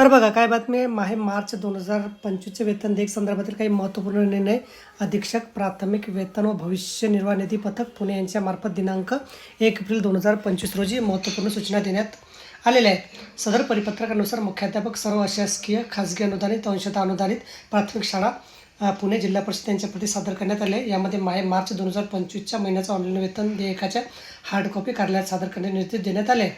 तर बघा काय बातमी आहे? माहे मार्च दोन हजार पंचवीसचे वेतन देख संदर्भातील काही महत्त्वपूर्ण निर्णय. अधीक्षक प्राथमिक वेतन व भविष्य निर्वाह निधी पथक पुणे यांच्या मार्फत दिनांक एक एप्रिल दोन हजार पंचवीस रोजी महत्त्वपूर्ण सूचना देण्यात आलेल्या आहेत. सदर परिपत्रकानुसार मुख्याध्यापक सर्व अशासकीय खाजगी अनुदानित अंशतः अनुदानित प्राथमिक शाळा पुणे जिल्हा परिषद यांच्याप्रती सादर करण्यात आले. यामध्ये माहे मार्च दोन हजार पंचवीसच्या महिन्याचं ऑनलाईन वेतन देयकाच्या हार्ड कॉपी कार्यालयात सादर करण्याचे निर्देश देण्यात आले.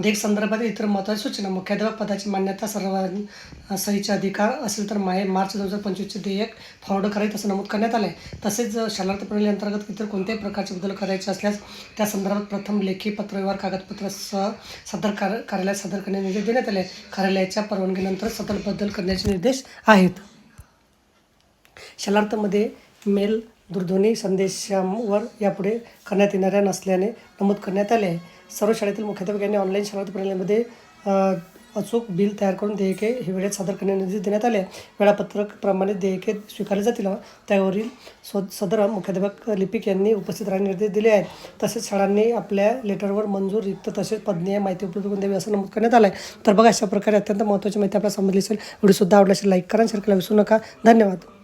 म्हणजे देख संदर्भातील इतर महत्त्वाच्या सूचना. मुख्याध्यापक पदाची मान्यता सर्व सहीचे अधिकार असेल तर माहे मार्च दोन हजार पंचवीसचे देयक फॉरवर्ड करायचे असं नमूद करण्यात आलं आहे तसेच शालार्थ प्रणाली अंतर्गत इतर कोणत्याही प्रकारचे बदल करायचे असल्यास त्या संदर्भात प्रथम लेखी पत्रव्यवहार कागदपत्र सह सदर कार कार्यालयात सादर करण्याचे निर्देश देण्यात आले. कार्यालयाच्या परवानगीनंतर सदर बदल करण्याचे निर्देश आहेत. शालार्थमध्ये मेल दूरध्वनी संदेशावर यापुढे करण्यात येणाऱ्या नसल्याने नमूद करण्यात आले आहे. सर्व शाळेतील मुख्याध्यापक यांनी ऑनलाईन शालार्थ प्रणालीमध्ये अचूक बिल तयार करून देयके हे वेळेत सादर करण्याचे निर्देश देण्यात आले. वेळापत्रक प्रमाणे देयके स्वीकारले जातील. त्यावरील स्व सदर मुख्याध्यापक लिपिक यांनी उपस्थित राहण्याचे निर्देश दिले आहेत. तसेच शाळांनी आपल्या लेटरवर मंजूर रिक्त तसेच पदनीय माहिती उपलब्ध करून द्यावी असं नमूद करण्यात आलं आहे तर बघा अशा प्रकारे अत्यंत महत्त्वाची माहिती आपल्याला समजली असेल. व्हिडिओसुद्धा आवडला असेल लाईक करा शेअर करायला विसरू नका. धन्यवाद.